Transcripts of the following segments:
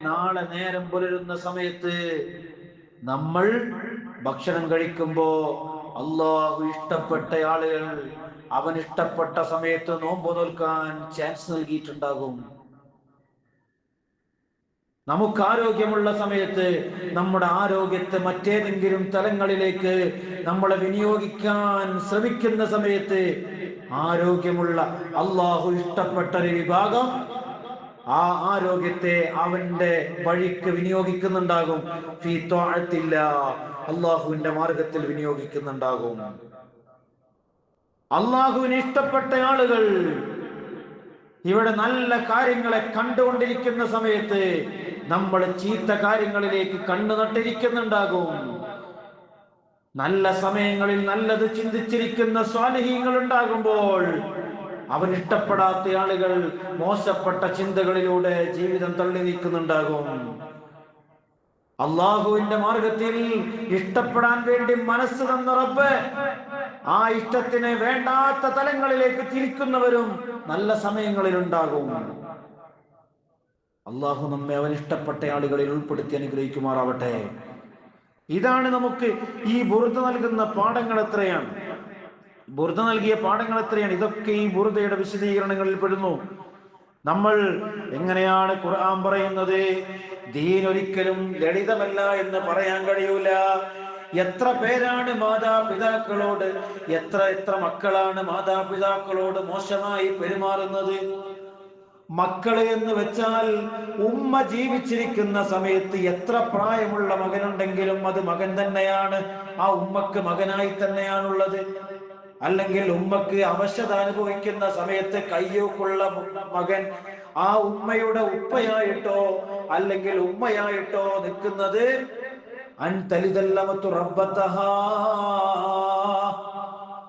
നാളെ നേരം പുലരുന്ന സമയത്ത് നമ്മൾ ഭക്ഷണം കഴിക്കുമ്പോ അള്ളാഹു ഇഷ്ടപ്പെട്ട ആളുകൾ അവൻ ഇഷ്ടപ്പെട്ട സമയത്ത് നോമ്പ് നോൽക്കാൻ ചാൻസ് നൽകിയിട്ടുണ്ടാകും. നമുക്ക് ആരോഗ്യമുള്ള സമയത്ത് നമ്മുടെ ആരോഗ്യത്തെ മറ്റേതെങ്കിലും തലങ്ങളിലേക്ക് നമ്മളെ വിനിയോഗിക്കാൻ ശ്രമിക്കുന്ന സമയത്ത് ആരോഗ്യമുള്ള അള്ളാഹു ഇഷ്ടപ്പെട്ട ഒരു വിഭാഗം ആ ആരോഗ്യത്തെ അവന്റെ വഴിക്ക് വിനിയോഗിക്കുന്നുണ്ടാകും. അള്ളാഹുവിന്റെ മാർഗത്തിൽ വിനിയോഗിക്കുന്നുണ്ടാകും. അള്ളാഹുവിന് ഇഷ്ടപ്പെട്ട ആളുകൾ ഇവിടെ നല്ല കാര്യങ്ങളെ കണ്ടുകൊണ്ടിരിക്കുന്ന സമയത്ത് നമ്മൾ ചീത്ത കാര്യങ്ങളിലേക്ക് കണ്ണു നട്ടിരിക്കുന്നുണ്ടാകും. നല്ല സമയങ്ങളിൽ നല്ലത് ചിന്തിച്ചിരിക്കുന്ന സ്വാലഹീങ്ങൾ ഉണ്ടാകുമ്പോൾ അവൻ ഇഷ്ടപ്പെടാത്ത ആളുകൾ മോശപ്പെട്ട ചിന്തകളിലൂടെ ജീവിതം തള്ളി നീക്കുന്നുണ്ടാകും. അള്ളാഹുവിന്റെ മാർഗത്തിൽ ഇഷ്ടപ്പെടാൻ വേണ്ടി മനസ്സ് തന്ന റബ്ബ് ആ ഇഷ്ടത്തിന് വേണ്ടാത്ത തലങ്ങളിലേക്ക് തിരിക്കുന്നവരും നല്ല സമയങ്ങളിൽ ഉണ്ടാകും അള്ളാഹു നമ്മെ അവൻ ഇഷ്ടപ്പെട്ട ആളുകളിൽ ഉൾപ്പെടുത്തി അനുഗ്രഹിക്കുമാറാവട്ടെ. ഇതാണ് നമുക്ക് ഈ ബുറുത്ത് നൽകുന്ന പാഠങ്ങൾ എത്രയാണ് ബുറുദ നൽകിയ പാഠങ്ങൾ എത്രയാണ്? ഇതൊക്കെ ഈ ബുറുദയുടെ വിശദീകരണങ്ങളിൽ പെടുന്നു. നമ്മൾ എങ്ങനെയാണ് ഖുർആൻ പറയുന്നത്? ദീൻ ഒരിക്കലും ലളിതമല്ല എന്ന് പറയാൻ കഴിയൂല. എത്ര പേരാണ് മാതാപിതാക്കളോട് എത്ര എത്ര മക്കളാണ് മാതാപിതാക്കളോട് മോശമായി പെരുമാറുന്നത്? മക്കൾ എന്ന് വെച്ചാൽ ഉമ്മ ജീവിച്ചിരിക്കുന്ന സമയത്ത് എത്ര പ്രായമുള്ള മകനുണ്ടെങ്കിലും അത് മകൻ തന്നെയാണ്. ആ ഉമ്മക്ക് മകനായി തന്നെയാണുള്ളത്. അല്ലെങ്കിൽ ഉമ്മക്ക് അവശത അനുഭവിക്കുന്ന സമയത്ത് കയ്യൂക്കുള്ള മകൻ ആ ഉമ്മയുടെ ഉപ്പയായിട്ടോ അല്ലെങ്കിൽ ഉമ്മയായിട്ടോ നിൽക്കുന്നത് അൻ തലിതല്ലമത്തു റബ്ബത്തഹാ.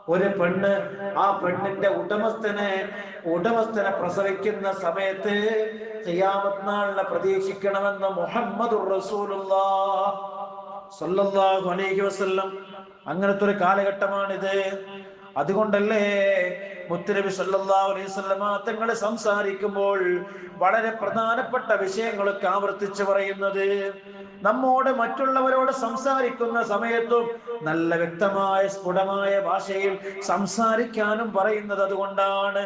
ഒരു പെണ്ണ് ആ പെണ്ണിന്റെ ഉടമസ്ഥനെ ഉടമസ്ഥനെ പ്രസവിക്കുന്ന സമയത്ത് ഖിയാമത്ത് നാളിനെ പ്രതീക്ഷിക്കണമെന്ന് മുഹമ്മദ് അലൈഹി വസല്ലം. അങ്ങനത്തെ ഒരു കാലഘട്ടമാണിത്. അതുകൊണ്ടല്ലേ മുത്തുനബി സല്ലാ അലൈഹി തങ്ങളെ സംസാരിക്കുമ്പോൾ വളരെ പ്രധാനപ്പെട്ട വിഷയങ്ങളൊക്കെ ആവർത്തിച്ച് പറയുന്നത്. നമ്മോട് മറ്റുള്ളവരോട് സംസാരിക്കുന്ന സമയത്തും നല്ല വ്യക്തമായ സ്ഫുടമായ ഭാഷയിൽ സംസാരിക്കാനും പറയുന്നത് അതുകൊണ്ടാണ്.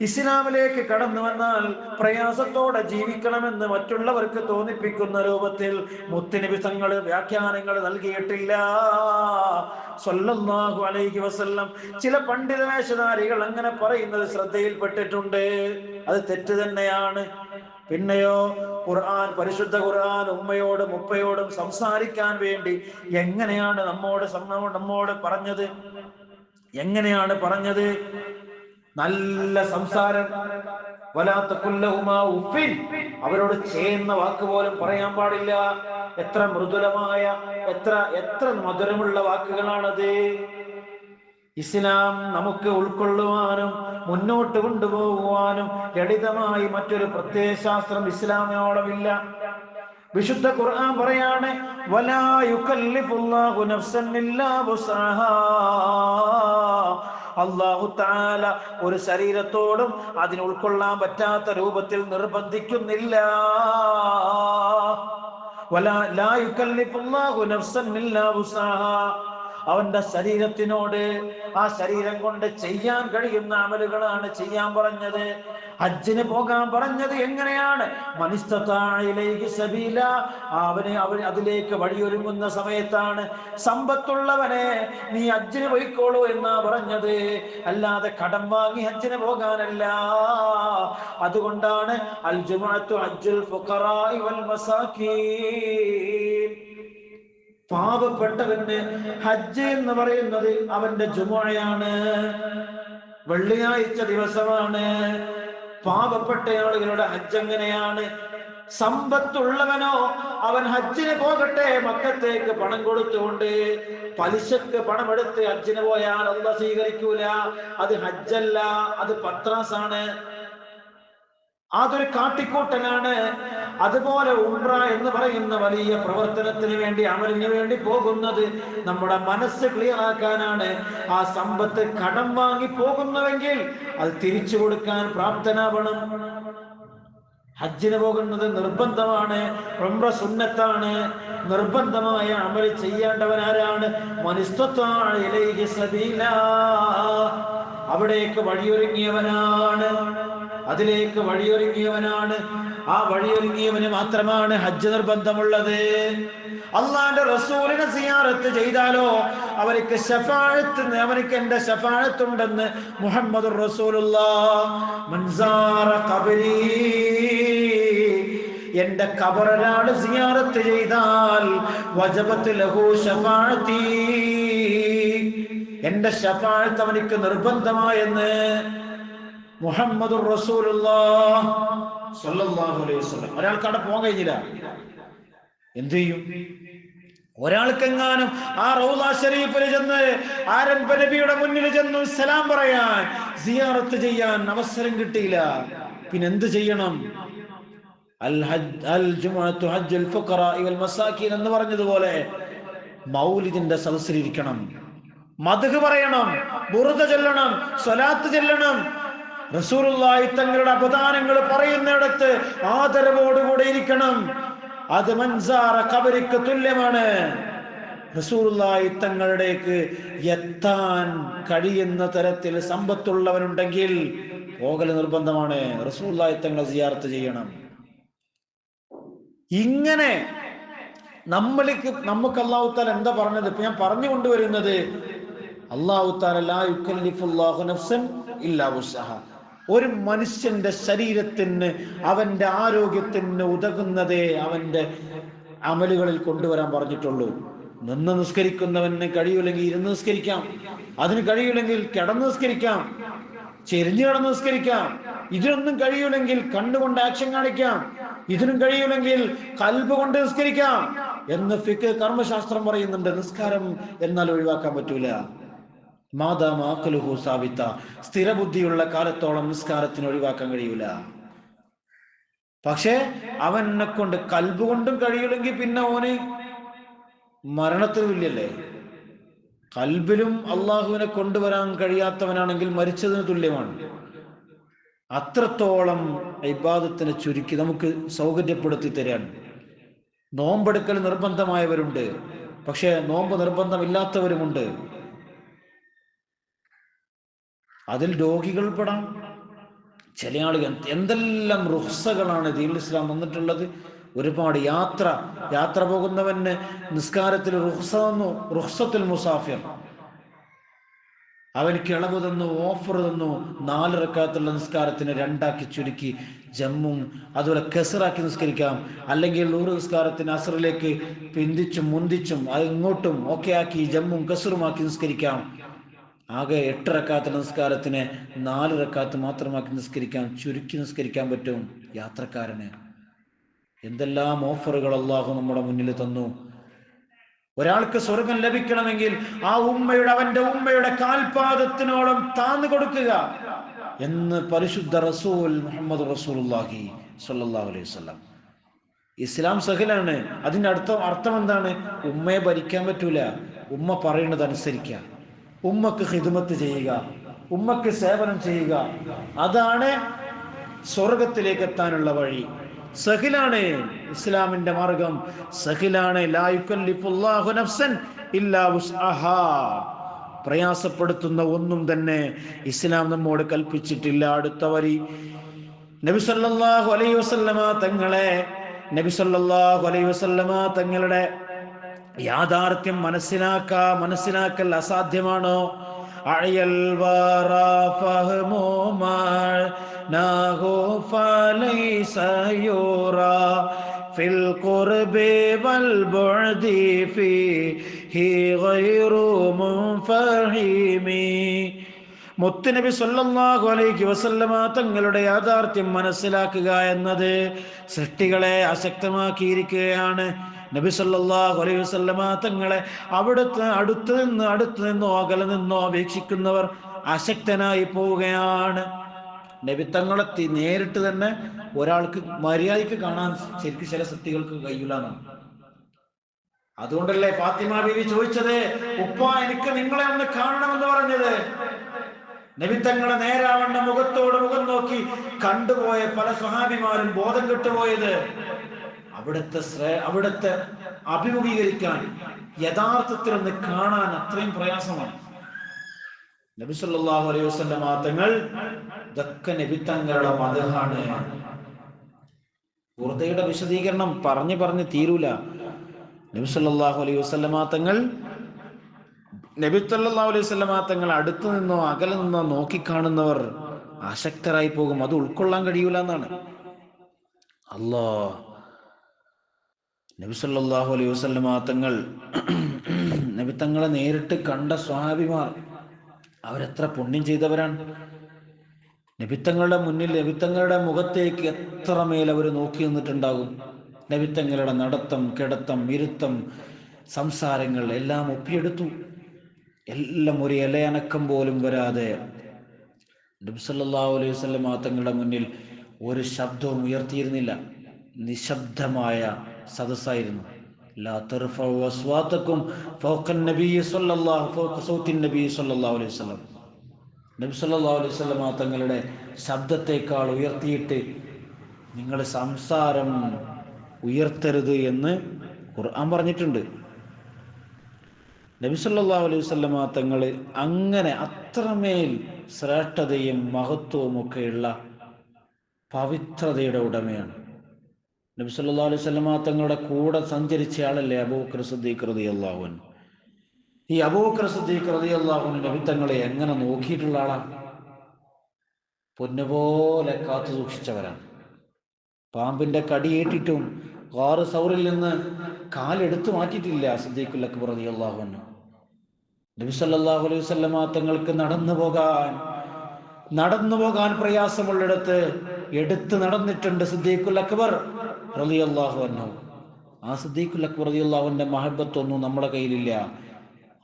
ഇസ്ലാമിലേക്ക് കടന്നു വന്നാൽ പ്രയാസത്തോടെ ജീവിക്കണമെന്ന് മറ്റുള്ളവർക്ക് തോന്നിപ്പിക്കുന്ന രൂപത്തിൽ മുത്തുനബി വ്യാഖ്യാനങ്ങൾ നൽകിയിട്ടില്ല. സ്വല്ലല്ലാഹു അലൈഹി വസല്ലം. ചില പണ്ഡിത വേഷധാരികൾ അങ്ങനെ പറയുന്നത് ശ്രദ്ധയിൽപ്പെട്ടിട്ടുണ്ട്. അത് തെറ്റ് തന്നെയാണ്. പിന്നെയോ ഖുർആൻ പരിശുദ്ധ ഖുർആൻ ഉമ്മയോടും ഉപ്പയോടും സംസാരിക്കാൻ വേണ്ടി എങ്ങനെയാണ് നമ്മോട് നമ്മോട് പറഞ്ഞത്? എങ്ങനെയാണ് പറഞ്ഞത്? നല്ല സംസാരം. വലാത്ത കുല്ലഹുമാ ഉഫിൻ. അവരോട് ചെയ്യുന്ന വാക്ക് പോലും പറയാൻ പാടില്ല. എത്ര മൃദുലമായ എത്ര എത്ര മധുരമുള്ള വാക്കുകളാണത്. ഇസ്ലാം നമുക്ക് ഉൾക്കൊള്ളുവാനും മുന്നോട്ട് കൊണ്ടുപോകുവാനും ലളിതമായി മറ്റൊരു പ്രത്യയശാസ്ത്രം ഇസ്ലാമിനോളമില്ല വിശുദ്ധ ഖുർആൻ പറയാണ് വലാ യുകല്ലിഫുല്ലാഹു നഫ്സൻ ഇല്ലാ വുസ്അഹാ അള്ളാഹു താല ഒരു ശരീരത്തോടും അതിന് ഉൾക്കൊള്ളാൻ പറ്റാത്ത രൂപത്തിൽ നിർബന്ധിക്കുന്നില്ല. വലാ ലാ الله നഫ്സൻ ഇല്ലാ വുസ്അഹാ അവന്റെ ശരീരത്തിനോട് ആ ശരീരം കൊണ്ട് ചെയ്യാൻ കഴിയുന്ന അമലുകളാണ് ചെയ്യാൻ പറഞ്ഞത്. ഹജ്ജിന് പോകാൻ പറഞ്ഞത് എങ്ങനെയാണ്? മനിസ്തയിലേക്ക് സബീല. അവന് അവൻ അതിലേക്ക് വഴിയൊരുങ്ങുന്ന സമയത്താണ് സമ്പത്തുള്ളവനെ നീ ഹജ്ജിന് പോയിക്കോളൂ എന്നാ പറഞ്ഞത്. അല്ലാതെ കടം വാങ്ങി ഹജ്ജിന് പോകാനല്ല. അതുകൊണ്ടാണ് അൽ ജുമഅത്തു അജ്ജുൽ ഫുഖറാഇ വൽ മസാകീൻ. പാവപ്പെട്ടവന് ഹജ്ജ് എന്ന് പറയുന്നത് അവന്റെ ജുമുഅയാണ്. വെള്ളിയാഴ്ച ദിവസമാണ്. പാവപ്പെട്ട ആളുകളുടെ ഹജ്ജ് എങ്ങനെയാണ്? സമ്പത്തുള്ളവനോ അവൻ ഹജ്ജിന് പോകട്ടെ മക്കത്തേക്ക് പണം കൊടുത്തുകൊണ്ട് പലിശക്ക് പണമെടുത്ത് ഹജ്ജിന് പോയാൽ അല്ല സ്വീകരിക്കൂല. അത് ഹജ്ജല്ല അത് പത്രാസാണ്. അതൊരു കാട്ടിക്കൂട്ടലാണ്. അതുപോലെ ഉംറ എന്ന് പറയുന്ന വലിയ പ്രവർത്തനത്തിന് വേണ്ടി അമലിന് വേണ്ടി പോകുന്നത് നമ്മുടെ മനസ്സ് ക്ലിയർ ആക്കാനാണ് ആ സമ്പത്ത് കടം വാങ്ങി പോകുന്നുവെങ്കിൽ അത് തിരിച്ചു കൊടുക്കാൻ പ്രാപ്തനാവണം. ഹജ്ജിന് പോകുന്നത് നിർബന്ധമാണ് ഉംറ സുന്നത്താണ്. നിർബന്ധമായ അമൽ ചെയ്യേണ്ടവൻ ആരാണ്. അവിടേക്ക് വഴിയൊരുങ്ങിയവനാണ്. അതിലേക്ക് വഴിയൊരുങ്ങിയവനാണ്. ആ വഴിയൊരുങ്ങിയവന് മാത്രമാണ് ഹജ്ജ് നിർബന്ധമുള്ളത്. അള്ളാന്റെ റസൂലിനെ സിയാറത്ത് ചെയ്താലോ അവർക്ക് ഷഫാഴത്ത് അവർക്ക് എന്റെ ഷഫാഴത്തുണ്ടെന്ന് മുഹമ്മദ് റസൂലുള്ള. എന്റെ കബറൊരാൾ സിയാറത്ത് ചെയ്താൽ വജപത്ത് ലഹു ഷഫാഴത്തി എന്റെ ഷഫാഴത്ത് അവനിക്ക് നിർബന്ധമായെന്ന് മുഹമ്മദ് ഒരാൾക്ക് അവിടെ പോകാൻ കഴിഞ്ഞില്ല. എന്ത് ചെയ്യും? ഒരാൾക്കെങ്ങാനും ആ റൗദ ഷരീഫിൽ ചെന്ന് ആരൻപനബിയുടെ മുന്നിൽ ചെന്ന് സലാം പറയാൻ സിയാറത്ത് ചെയ്യാൻ അവസരം കിട്ടിയില്ല. പിന്നെ എന്ത് ചെയ്യണം? അൽ ഹജ്ജ് അൽ ജുമുഅത്തു ഹജ്ജുൽ ഫുഖറ വൽ മസാകിൻ എന്ന് പറഞ്ഞതുപോലെ മൗലിദിന്റെ സദസ്സിലിരിക്കണം. മധുഹ് പറയണം ബുറുദ ചൊല്ലണം സ്വലാത്ത് ചെല്ലണം റസൂലുള്ളാഹി തങ്ങളുടെ അപദാനങ്ങൾ പറയുന്നിടത്ത് ആദരവോടുകൂടെ ഇരിക്കണം. അത് മൻസാറ കബരിക്ക് തുല്യമാണ്. റസൂലുള്ളാഹി തങ്ങളുടേക്ക് എത്താൻ കഴിയുന്ന തരത്തിൽ സമ്പത്തുള്ളവനുണ്ടെങ്കിൽ പോകൽ നിർബന്ധമാണ്. റസൂലുള്ളാഹി തങ്ങളെ സിയാർത്ത് ചെയ്യണം. ഇങ്ങനെ നമ്മൾക്ക് നമുക്ക് അള്ളാഹുത്താൽ എന്താ പറഞ്ഞത്? ഇപ്പൊ ഞാൻ പറഞ്ഞു കൊണ്ടുവരുന്നത് അള്ളാഹു താല ലാ നഫ്സൻ ഇല്ലാ ഒരു മനുഷ്യന്റെ ശരീരത്തിന് അവന്റെ ആരോഗ്യത്തിന് ഉതകുന്നതേ അവന്റെ അമലുകളിൽ കൊണ്ടുവരാൻ പറഞ്ഞിട്ടുള്ളൂ. നിന്ന് നിസ്കരിക്കുന്നവന് കഴിയൂലെങ്കിൽ ഇരുന്ന് നിസ്കരിക്കാം. അതിന് കഴിയൂലെങ്കിൽ കിടന്ന് നിസ്കരിക്കാം. ചെരിഞ്ഞു കിടന്ന് നിസ്കരിക്കാം. ഇതിനൊന്നും കഴിയൂലെങ്കിൽ കണ്ണുകൊണ്ട് ആക്ഷൻ കാണിക്കാം. ഇതിനും കഴിയുമെങ്കിൽ കൽബ് കൊണ്ട് നിസ്കരിക്കാം. എന്ന് ഫിക്ക് കർമ്മശാസ്ത്രം പറയുന്നുണ്ട്. നിസ്കാരം എന്നാൽ ഒഴിവാക്കാൻ പറ്റൂല. മാതാമാക്കലുഹു സാബിത്ത. സ്ഥിരബുദ്ധിയുള്ള കാലത്തോളം നിസ്കാരത്തിന് ഒഴിവാക്കാൻ കഴിയൂല. പക്ഷേ അവനെ കൊണ്ട് കൽബ് കൊണ്ടും കഴിയില്ലെങ്കിൽ പിന്നെ ഓന് മരണത്തിന് തുല്യല്ലേ? കൽബിലും അള്ളാഹുവിനെ കൊണ്ടുവരാൻ കഴിയാത്തവനാണെങ്കിൽ മരിച്ചതിന് തുല്യമാണ്. അത്രത്തോളം ഇബാദത്തിനെ ചുരുക്കി നമുക്ക് സൗകര്യപ്പെടുത്തി തരാൻ. നോമ്പെടുക്കൽ നിർബന്ധമായവരുണ്ട്. പക്ഷേ നോമ്പ് നിർബന്ധമില്ലാത്തവരുമുണ്ട്. അതിൽ രോഗികൾ പെടാം ചില ആളുകൾ എന്തെല്ലാം റുഹ്സകളാണ് ദീൻ ഇസ്ലാം വന്നിട്ടുള്ളത്. ഒരുപാട് യാത്ര യാത്ര പോകുന്നവന് നിസ്കാരത്തിൽ റുഹ്സ തന്നു റുഹ്സത്തിൽ മുസാഫിർ. അവനിക്ക് ഇളവ് തന്നു ഓഫർ തന്നു നാല് റക്കാത്തുള്ള നിസ്കാരത്തിന് രണ്ടാക്കി ചുരുക്കി ജമ്മും അതുപോലെ കെസറാക്കി നിസ്കരിക്കാം. അല്ലെങ്കിൽ നൂറ് നിസ്കാരത്തിന് അസറിലേക്ക് പിന്തിച്ചും മുന്തിച്ചും അത് ഇങ്ങോട്ടും ഒക്കെ ആക്കി ജമ്മും കെസറുമാക്കി നിസ്കരിക്കാം. ആകെ എട്ട് റക്കാത്ത നിസ്കാരത്തിന് നാല് റക്കാത്ത് മാത്രമാക്കി നിസ്കരിക്കാൻ ചുരുക്കി നിസ്കരിക്കാൻ പറ്റും യാത്രക്കാരന്. എന്തെല്ലാം ഓഫറുകൾ അള്ളാഹു നമ്മുടെ മുന്നിൽ തന്നു. ഒരാൾക്ക് സ്വർഗം ലഭിക്കണമെങ്കിൽ ആ ഉമ്മയുടെ അവന്റെ ഉമ്മയുടെ കാൽപാദത്തിനോളം താന്നു കൊടുക്കുക എന്ന് പരിശുദ്ധ റസൂൽ മുഹമ്മദ് റസൂലുള്ളാഹി സ്വല്ലല്ലാഹു അലൈഹി വസല്ലം. ഇസ്ലാം സഹലാണ്. അതിന്റെ അർത്ഥം അർത്ഥം എന്താണ്? ഉമ്മയെ ഭരിക്കാൻ പറ്റൂല. ഉമ്മ പറയുന്നത് അനുസരിക്കുക. ഉമ്മക്ക് ഹിദ്മത്ത് ചെയ്യുക ഉമ്മക്ക് സേവനം ചെയ്യുക. അതാണ് സ്വർഗത്തിലേക്ക് എത്താനുള്ള വഴി. സഹിലാണ് ഇസ്ലാമിന്റെ മാർഗം. സഹിലാണ് പ്രയാസപ്പെടുത്തുന്ന ഒന്നും തന്നെ ഇസ്ലാം നമ്മോട് കൽപ്പിച്ചിട്ടില്ല. അടുത്ത വരി. നബി സല്ലല്ലാഹു അലൈഹി വസല്ലമ തങ്ങളെ നബി സല്ലല്ലാഹു അലൈഹി വസല്ലമ തങ്ങളുടെ യാഥാർത്ഥ്യം മനസ്സിലാക്കാ മനസ്സിലാക്കൽ അസാധ്യമാണോ? അഴയൽ ഖുർബി വൽ ബുഅദി ഫീഹി ഗൈറു മുൻഫഹിമി. മുത്തുനബി സല്ലല്ലാഹു അലൈഹി വസല്ലമ തങ്ങളുടെ യാഥാർത്ഥ്യം മനസ്സിലാക്കുക എന്നത് സൃഷ്ടികളെ അശക്തമാക്കിയിരിക്കുകയാണ്. നബി സല്ലല്ലാഹു അലൈഹി വസല്ലമ തങ്ങളെ അവിടുത്തെ അടുത്ത് നിന്ന് അടുത്ത് നിന്നോ അകലെ നിന്നോ വീക്ഷിക്കുന്നവർ അശക്തനായി പോവുകയാണ്. നബി തങ്ങളെ നേരിട്ട് തന്നെ ഒരാൾക്ക് മര്യാദയ്ക്ക് കാണാൻ ശരിക്കും ചില സത്യകൾക്ക് കഴിയില്ല അതുകൊണ്ടല്ലേ ഫാത്തിമ ബീവി ചോദിച്ചത് ഉപ്പ എനിക്ക് നിങ്ങളെ ഒന്ന് കാണണമെന്ന് പറഞ്ഞത്. നബിത്തങ്ങളെ നേരാവണ്ണ മുഖത്തോട് മുഖം നോക്കി കണ്ടുപോയ പല സ്വഹാബിമാരും ബോധം കെട്ടുപോയത്. അവിടുത്തെ അവിടുത്തെ അഭിമുഖീകരിക്കാൻ യഥാർത്ഥത്തിൽ ഒന്ന് കാണാൻ അത്രയും പ്രയാസമാണ്. നബി സല്ലല്ലാഹു അലൈഹി വസല്ലം തങ്ങൾ ഇതൊക്കെ നബിത്തങ്ങളുടെ മതമാണ് ബുർദയുടെ വിശദീകരണം പറഞ്ഞു പറഞ്ഞ് തീരൂല. നബി സല്ലല്ലാഹു അലൈഹി വസല്ലമ തങ്ങൾ നബി സല്ലല്ലാഹു അലൈഹി വസല്ലമ തങ്ങൾ അടുത്തു നിന്നോ അകലെ നിന്നോ നോക്കിക്കാണുന്നവർ ആശക്തരായി പോകും. അത് ഉൾക്കൊള്ളാൻ കഴിയൂല എന്നാണ്. അല്ലാ നബി സല്ലല്ലാഹു അലൈഹി വസല്ലമ തങ്ങൾ തങ്ങളെ നേരിട്ട് കണ്ട സ്വാഭിമാർ അവരെത്ര പുണ്യം ചെയ്തവരാണ്. നബിത്തങ്ങളുടെ മുന്നിൽ നബിത്തങ്ങളുടെ മുഖത്തേക്ക് എത്ര മേൽ അവർ നോക്കി നിന്നിട്ടുണ്ടാകും. നബിത്തങ്ങളുടെ നടത്തം കിടത്തം ഇരുത്തം സംസാരങ്ങൾ എല്ലാം ഒപ്പിയെടുത്തു. എല്ലാം ഒരു ഇലയനക്കം പോലും വരാതെ നബ്സല്ലാ അലൈഹി വസല്ലം തങ്ങളുടെ മുന്നിൽ ഒരു ശബ്ദവും ഉയർത്തിയിരുന്നില്ല. നിശബ്ദമായ സദസ്സായിരുന്നു. നബി അലൈഹി തങ്ങളുടെ ശബ്ദത്തെക്കാൾ ഉയർത്തിയിട്ട് നിങ്ങൾ സംസാരം ഉയർത്തരുത് എന്ന് ഖുർആൻ പറഞ്ഞിട്ടുണ്ട്. നബി സല്ലല്ലാഹു അലൈഹി വസല്ലം തങ്ങൾ അങ്ങനെ അത്രമേൽ ശ്രേഷ്ഠതയും മഹത്വവും ഒക്കെയുള്ള പവിത്രതയുടെ ഉടമയാണ്. നബി സല്ലല്ലാഹു അലൈഹി സ്വലമ തങ്ങളുടെ കൂടെ സഞ്ചരിച്ച ആളല്ലേ അബൂബക്കർ സിദ്ദീഖ് റളിയല്ലാഹു അൻഹു. ഈ അബൂബക്കർ സിദ്ദീഖ് റളിയല്ലാഹു അൻഹു നബി തങ്ങളെ എങ്ങനെ നോക്കിയിട്ടുള്ള ആളാണ് പൊന്നുപോലെ കാത്തു സൂക്ഷിച്ചവരാണ്. പാമ്പിന്റെ കടിയേറ്റിട്ടും കാറ് സൗറിൽ നിന്ന് കാലെടുത്തു മാറ്റിയിട്ടില്ല സിദ്ദീഖുൽ അക്ബർ റളിയല്ലാഹു അൻഹു. നബി സല്ലല്ലാഹു അലൈഹി വസല്ലമ തങ്ങൾക്ക് നടന്നു പോകാൻ നടന്നു പോകാൻ പ്രയാസമുള്ളിടത്ത് എടുത്ത് നടന്നിട്ടുണ്ട് സിദ്ദീഖുൽ അക്ബർ. റളിയല്ലാഹു അൻഹു. ആ സിദ്ദീഖുൽ അക്ബർ റളിയല്ലാഹുവിന്റെ മഹബത്തൊന്നും നമ്മുടെ കയ്യിലില്ല.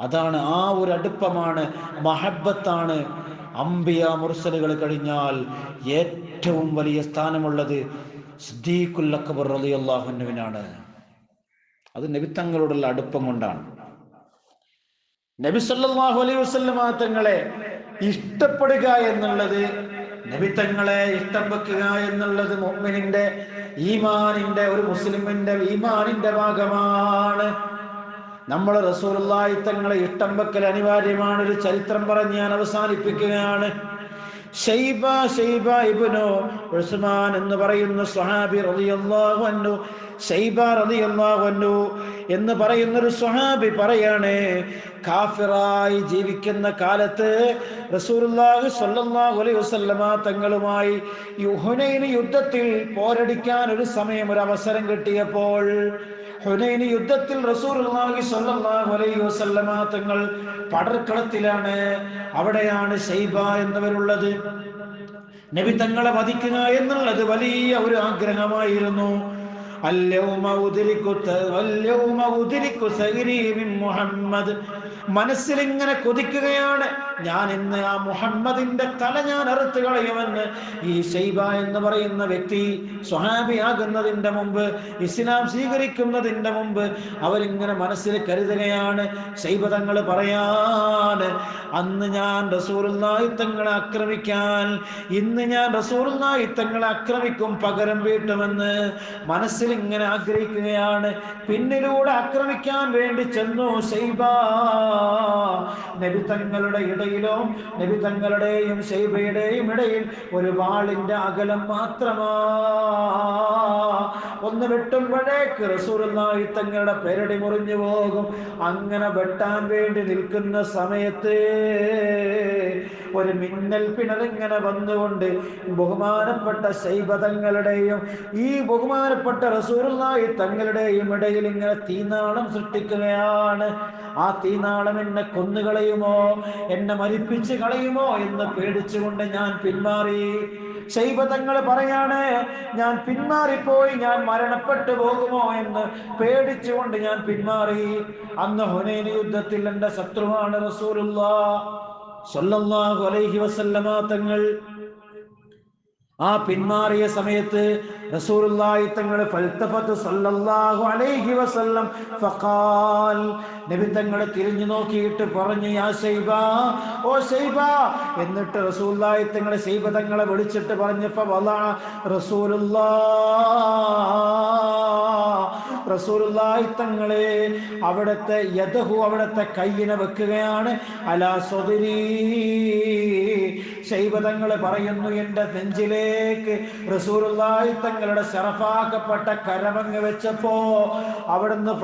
അതാണ് ആ ഒരു അടുപ്പമാണ് മഹബത്താണ്. അംബിയ മുർസലുകൾ കഴിഞ്ഞാൽ ഏറ്റവും വലിയ സ്ഥാനമുള്ളത് സിദ്ദീഖുൽ അക്ബർ അത് നബിത്തങ്ങളോടുള്ള അടുപ്പം കൊണ്ടാണ്. നബി സല്ലല്ലാഹു അലൈഹി വസല്ലമ തങ്ങളെ ഇഷ്ടപ്പെടുക എന്നുള്ളത് നബി തങ്ങളെ ഇഷ്ടം വെക്കുക എന്നുള്ളത് മുഅ്മിനിന്റെ ഈമാനിന്റെ ഒരു മുസ്ലിമിന്റെ ഈമാനിന്റെ ഭാഗമാണ്. നമ്മൾ റസൂലുള്ളാഹി തങ്ങളെ ഇഷ്ടം വെക്കൽ അനിവാര്യമാണ്. ഒരു ചരിത്രം പറഞ്ഞ് ഞാൻ അവസാനിപ്പിക്കുകയാണ്. ഷൈബ ഷൈബ ഇബ്നു ഉസ്മാൻ എന്ന് പറയുന്ന സ്വഹാബി റളിയല്ലാഹു അൻഹു ഷൈബ റളിയല്ലാഹു അൻഹു എന്ന് പറയുന്ന ഒരു സ്വഹാബി പറയാണ് കാഫിറായി ജീവിക്കുന്ന കാലത്ത് റസൂലുള്ളാഹി സ്വല്ലല്ലാഹു അലൈഹി വസല്ലമ തങ്ങളുമായി ഈ ഹുനൈൻ യുദ്ധത്തിൽ പോരടിക്കാൻ ഒരു സമയം ഒരു അവസരം കിട്ടിയപ്പോൾ ഹുനൈൻ യുദ്ധത്തിൽ റസൂർ അലൈഹി വസല്ലമ തങ്ങൾ പടർക്കളത്തിലാണ് അവിടെയാണ് ഷൈബ എന്നവരുള്ളത്. നബി തങ്ങളെ വധിക്കുക എന്നുള്ളത് വലിയ ഒരു ആഗ്രഹമായിരുന്നു. മുഹമ്മദ്. മനസ്സിൽ ഇങ്ങനെ കൊതിക്കുകയാണ്. ഞാൻ ഇന്ന് ആ മുഹമ്മദിന്റെ തല ഞാൻ അറുത്ത് കളയുമെന്ന് ഈ ഷെയ്ബ എന്ന് പറയുന്ന വ്യക്തി സ്വഹാബിയാകുന്നതിന്റെ മുമ്പ് ഇസ്ലാം സ്വീകരിക്കുന്നതിന്റെ മുമ്പ് അവരിങ്ങനെ മനസ്സിൽ കരുതുകയാണ് ഷെയ്ബ തങ്ങൾ പറയാണ് അന്ന് ഞാൻ റസൂറുല്ലായി തങ്ങളെ ആക്രമിക്കാൻ ഇന്ന് ഞാൻ റസൂറുല്ലായി തങ്ങളെ ആക്രമിക്കും പകരം വീട്ടുമെന്ന്. മനസ്സിൽ ഇങ്ങനെ ആഗ്രഹിക്കുകയാണ്. പിന്നിലൂടെ ആക്രമിക്കാൻ വേണ്ടി ചെന്നു നബി തങ്ങളുടെ ഇടയിലോ നബി തങ്ങളുടെയും ശൈബയുടെയും ഇടയിൽ ഒരു വാളിന്റെ അകലം മാത്രമാ. ഒന്ന് വെട്ടുമ്പോഴേക്ക് റസൂലുള്ളാഹി തങ്ങളുടെ പെരടി മുറിഞ്ഞു പോകും. അങ്ങനെ വെട്ടാൻ വേണ്ടി നിൽക്കുന്ന സമയത്ത് ഒരു മിന്നൽ പിണറിങ്ങനെ വന്നുകൊണ്ട് ബഹുമാനപ്പെട്ട ശൈബതങ്ങളുടെയും ഈ ബഹുമാനപ്പെട്ട റസൂലുള്ളാഹി തങ്ങളുടെയും ഇടയിൽ ഇങ്ങനെ തീനാളം സൃഷ്ടിക്കുകയാണ്. ആ തീനാളം എന്നെ കൊന്നുകളയുമോ? എന്നെ മരിപ്പിച്ച് കളയുമോ എന്ന് പേടിച്ചുകൊണ്ട് ഞാൻ പിന്മാറി. ശൈബതങ്ങൾ പറയാണ് ഞാൻ പിന്മാറിപ്പോയി ഞാൻ മരണപ്പെട്ടു പോകുമോ? എന്ന് പേടിച്ചുകൊണ്ട് ഞാൻ പിന്മാറി. അന്ന് ഹുനൈൻ യുദ്ധത്തിൽ എന്റെ ശത്രുവാണ് റസൂലുള്ള സല്ലല്ലാഹു അലൈഹി വസല്ലമ തങ്ങൾ ആ പിന്മാറിയ സമയത്ത് റസൂലുള്ളാഹി തങ്ങൾ സല്ലല്ലാഹു അലൈഹി വസല്ലം ഫഖാൽ നബി തിരിഞ്ഞു നോക്കിയിട്ട് പറഞ്ഞു ഓ എന്നിട്ട് റസൂലുള്ളാഹി തങ്ങൾ തങ്ങളെ വിളിച്ചിട്ട് പറഞ്ഞു ഫവള റസൂലുള്ളാഹ് റസൂലുള്ളാഹി തങ്ങളെ അവിടുത്തെ യദഹു അവിടുത്തെ കയ്യിനെ വെക്കുകയാണ്. അലാ സ്വദരി ശൈവതങ്ങൾ പറയുന്നു എന്റെ നെഞ്ചിലേക്ക് റസൂലുള്ളാഹി തങ്ങളുടെ ശറഫാക്കപ്പെട്ട കരമങ്ങ് വെച്ചപ്പോ അവിടുന്ന്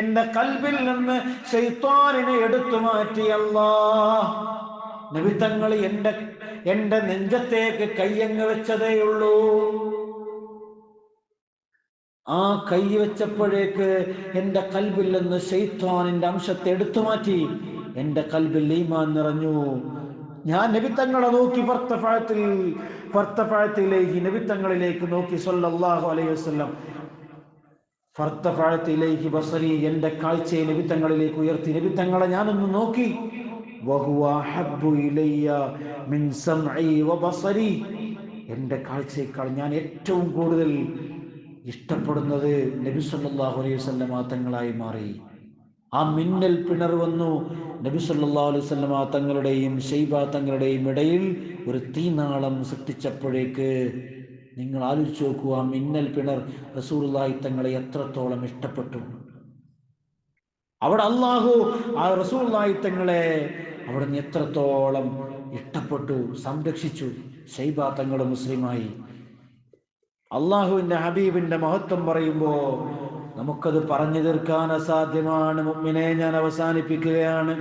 എന്റെ കൽബിൽ നിന്ന് ശൈത്താനിനെ എടുത്തു മാറ്റി. അല്ലാഹ് നബി തങ്ങൾ എന്റെ എന്റെ നെഞ്ചത്തേക്ക് കയ്യങ്ങ് വെച്ചതേയുള്ളൂ ആ കൈ വെച്ചപ്പോഴേക്ക് എന്റെ കൽബിൽ നിന്ന് ഷെയ്ത്വാനിന്റെ അംശത്തെ എടുത്തു മാറ്റി. എന്റെ കൽബിൽ ഈമാൻ നിറഞ്ഞു. ഞാൻ നബിത്തങ്ങളെ നോക്കി ഭർത്തഫഴത്തിൽ ഭർത്തഫഴത്തിലേക്ക് നബിത്തങ്ങളിലേക്ക് നോക്കി സൊല്ലാഹു അലൈഹി വസ്ലം ഭർത്തഫഴത്തിലേക്ക് ബസരി എന്റെ കാഴ്ചയെ നബിത്തങ്ങളിലേക്ക് ഉയർത്തി. നബിത്തങ്ങളെ ഞാനൊന്ന് നോക്കി. എന്റെ കാഴ്ചയേക്കാൾ ഞാൻ ഏറ്റവും കൂടുതൽ ഇഷ്ടപ്പെടുന്നത് നബി സല്ലല്ലാഹു അലൈഹി തങ്ങളായി മാറി. ആ മിന്നൽ പിണർ വന്നു. നബി സല്ലല്ലാഹു അലൈഹി തങ്ങളുടെയും ഷൈബ തങ്ങളുടെയും ഇടയിൽ ഒരു തീനാളം സൃഷ്ടിച്ചപ്പോഴേക്ക് നിങ്ങൾ ആലോചിച്ച് നോക്കൂ ആ മിന്നൽ പിണർ റസൂലുള്ളാഹി തങ്ങളെ എത്രത്തോളം ഇഷ്ടപ്പെട്ടു. അവിടെ അള്ളാഹു ആ റസൂലുള്ളാഹി തങ്ങളെ അവിടെ നിന്ന് എത്രത്തോളം ഇഷ്ടപ്പെട്ടു സംരക്ഷിച്ചു. ഷൈബ തങ്ങളുടെ മുസ്ലിമായി അള്ളാഹുവിന്റെ ഹബീബിന്റെ മഹത്വം പറയുമ്പോ നമുക്കത് പറഞ്ഞു തീർക്കാൻ അസാധ്യമാണ്. മുമ്മിനെ ഞാൻ അവസാനിപ്പിക്കുകയാണ്.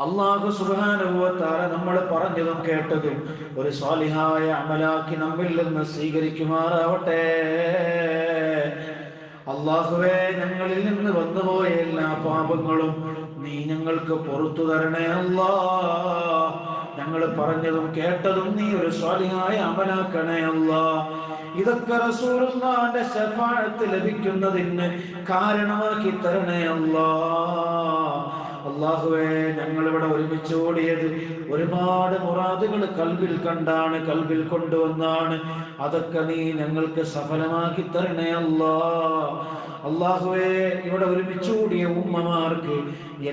അള്ളാഹു സുബാനുഭവത്താല നമ്മൾ പറഞ്ഞതും കേട്ടതും ഒരു സ്വാലിഹായ അമലാക്കി നമ്മിൽ നിന്ന് സ്വീകരിക്കുമാറാവട്ടെ. അള്ളാഹുവേ ഞങ്ങളിൽ നിന്ന് വന്നുപോയ എല്ലാ പാപങ്ങളും നീ ഞങ്ങൾക്ക് പുറത്തു തരണേ അല്ലാ ഞങ്ങൾ പറഞ്ഞതും കേട്ടതും നീ ഒരു സ്വാലിഹായ അമലാക്കണേ അല്ല. ഇതൊക്കെ റസൂലുള്ളാന്റെ ശഫാഴത്ത് ലഭിക്കുന്നതിന് കാരണമാക്കി തരണേ അല്ലാ. അള്ളാഹുവേ ഞങ്ങൾ ഇവിടെ ഒരുമിച്ച് ഓടിയത് ഒരുപാട് മുറാദുകൾ കൽവിൽ കണ്ടാണ് കൽവിൽ കൊണ്ടുവന്നാണ്. അതൊക്കെ നീ ഞങ്ങൾക്ക് സഫലമാക്കി തരണേ അല്ലാ. അള്ളാഹുവേ ഇവിടെ ഒരുമിച്ചുകൂടിയ ഉമ്മമാർക്ക്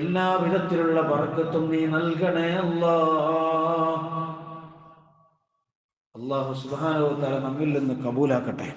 എല്ലാ വിധത്തിലുള്ള ബർക്കത്തും നീ നൽകണേ അല്ലാ. അള്ളാഹു സുബാനോ തല നമ്മിൽ നിന്ന് കബൂലാക്കട്ടെ.